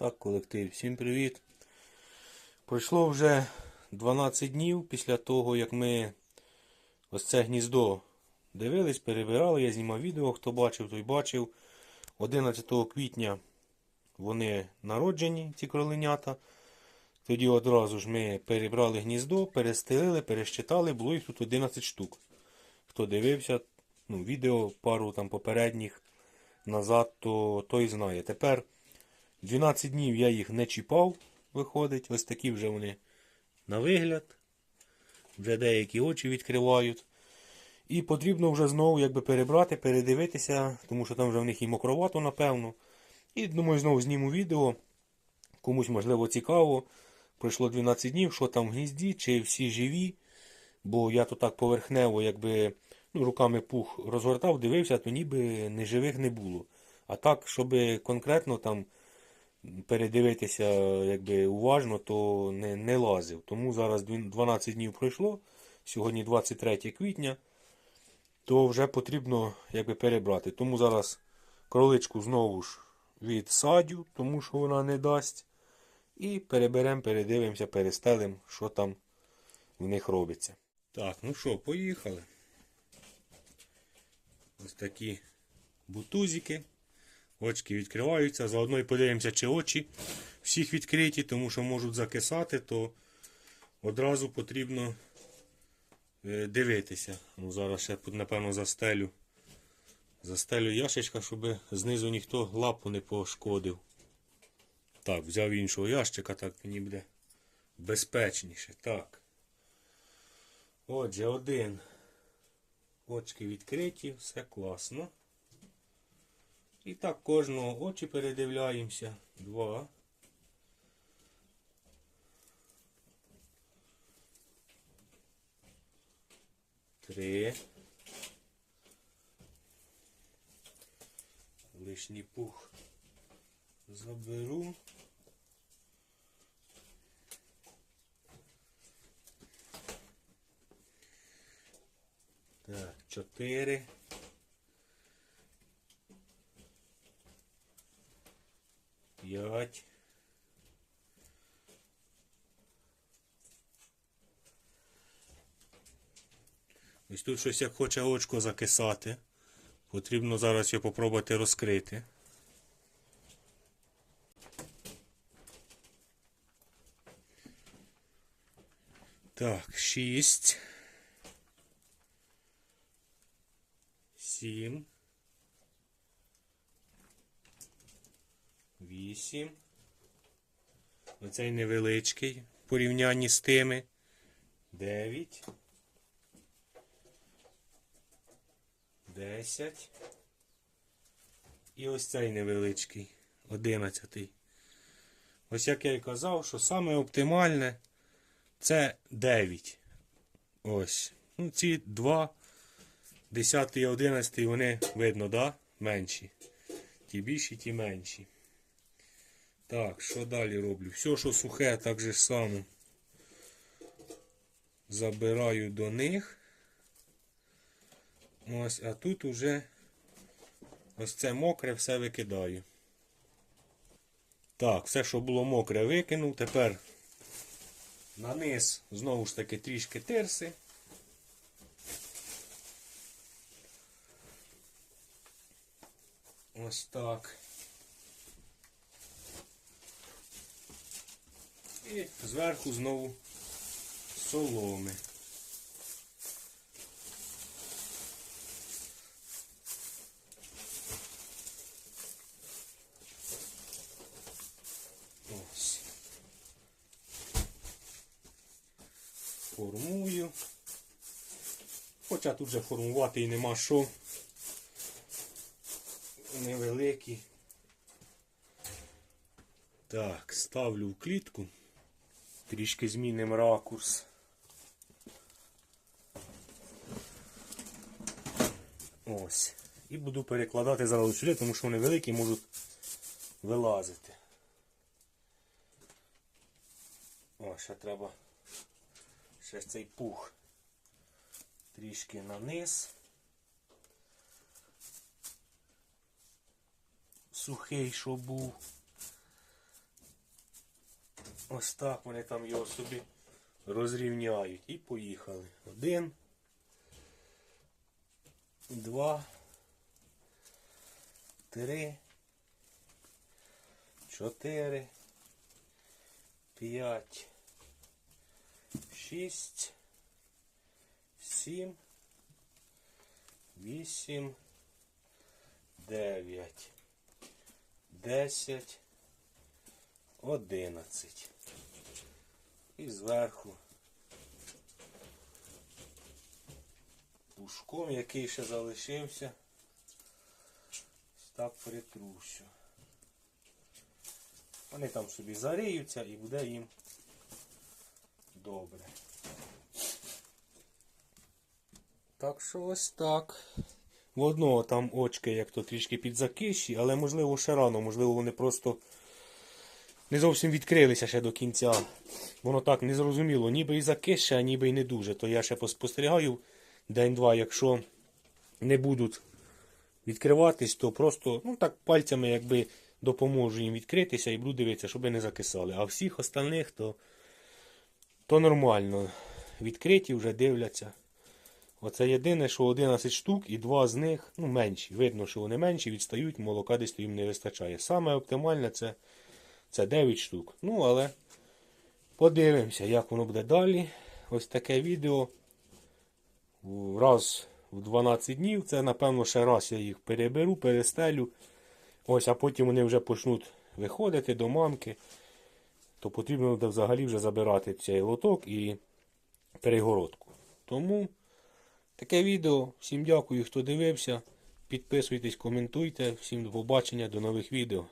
Так, колектив, всім привіт. Пройшло вже 12 днів після того, як ми ось це гніздо дивились, перебирали. Я знімав відео, хто бачив, той бачив. 11 квітня вони народжені, ці кроленята. Тоді одразу ж ми перебрали гніздо, перестелили, перещитали, було їх тут 11 штук. Хто дивився, ну, відео пару там попередніх назад, то той знає. Тепер 12 днів я їх не чіпав, виходить. Ось такі вже вони на вигляд. Вже деякі очі відкривають. І потрібно вже знову якби перебрати, передивитися, тому що там вже в них і мокровато, напевно. І думаю, знову зніму відео. Комусь, можливо, цікаво. Пройшло 12 днів, що там в гнізді, чи всі живі. Бо я то так поверхнево, якби ну, руками пух розгортав, дивився, то ніби неживих не було. А так, щоб конкретно там передивитися якби, уважно, то не, не лазив. Тому зараз 12 днів пройшло, сьогодні 23 квітня, то вже потрібно якби, перебрати. Тому зараз кроличку знову ж відсадю, тому що вона не дасть. І переберемо, передивимося, перестелимо, що там в них робиться. Так, ну що, поїхали. Ось такі бутузики. Очки відкриваються. Заодно і подивимося, чи очі всіх відкриті, тому що можуть закисати, то одразу потрібно е, дивитися. Ну, Зараз ще, напевно, застелю. Застелю ящичка, щоб знизу ніхто лапу не пошкодив. Так, взяв іншого ящика, так мені буде безпечніше. Так. Отже, один. Очки відкриті, все класно. І так кожного очі передивляємося. Два. Три. Лишній пух заберу. Так, чотири. П'ять. Ось тут щось як хоче очко закисати. Потрібно зараз його попробувати розкрити. Так, шість. Сім. Вісім. Оцей невеличкий в порівнянні з тими. Дев'ять. Десять. І ось цей невеличкий. Одинадцятий. Ось як я і казав, що саме оптимальне це 9. Ось. Ну, ці два. 10 і 11 вони видно, да? Менші. Ті більші, ті менші. Так, що далі роблю? Все, що сухе, так же само забираю до них. Ось, а тут уже ось це мокре, все викидаю. Так, все, що було мокре, викинув. Тепер на низ знову ж таки трішки тирси. Ось так. І зверху знову соломи. Ось. Формую. Хоча тут вже формувати і нема що. Невеликі. Так, ставлю в клітку. Трішки змінимо ракурс. Ось. І буду перекладати зараз сюди, тому що вони великі можуть вилазити. О, ще треба ще цей пух трішки на низ. Сухий, що був. Ось так вони там його собі розрівняють. І поїхали. Один. Два. Три. Чотири. П'ять. Шість. Сім. Вісім. Дев'ять. Десять. Одинадцять. І зверху. Пушком, який ще залишився. Так притрущу. Вони там собі заріються і буде їм добре. Так що ось так. В одного там очки як то трішки підзакищі, але можливо ще рано, можливо вони просто не зовсім відкрилися ще до кінця. Воно так не зрозуміло, ніби і закише, а ніби і не дуже. То я ще поспостерігаю день-два, якщо не будуть відкриватись, то просто ну так пальцями якби допоможу їм відкритися і буду дивитися, щоб не закисали. А всіх остальних то, то нормально. Відкриті вже дивляться. Оце єдине, що 11 штук і два з них ну, менші. Видно, що вони менші, відстають, молока десь їм не вистачає. Саме оптимальне це, це 9 штук. Ну, але подивимося, як воно буде далі. Ось таке відео. Раз в 12 днів. Це, напевно, ще раз я їх переберу, перестелю. Ось, а потім вони вже почнуть виходити до мамки. То потрібно буде взагалі вже забирати цей лоток і перегородку. Тому. Таке відео. Всім дякую, хто дивився. Підписуйтесь, коментуйте. Всім до побачення, до нових відео.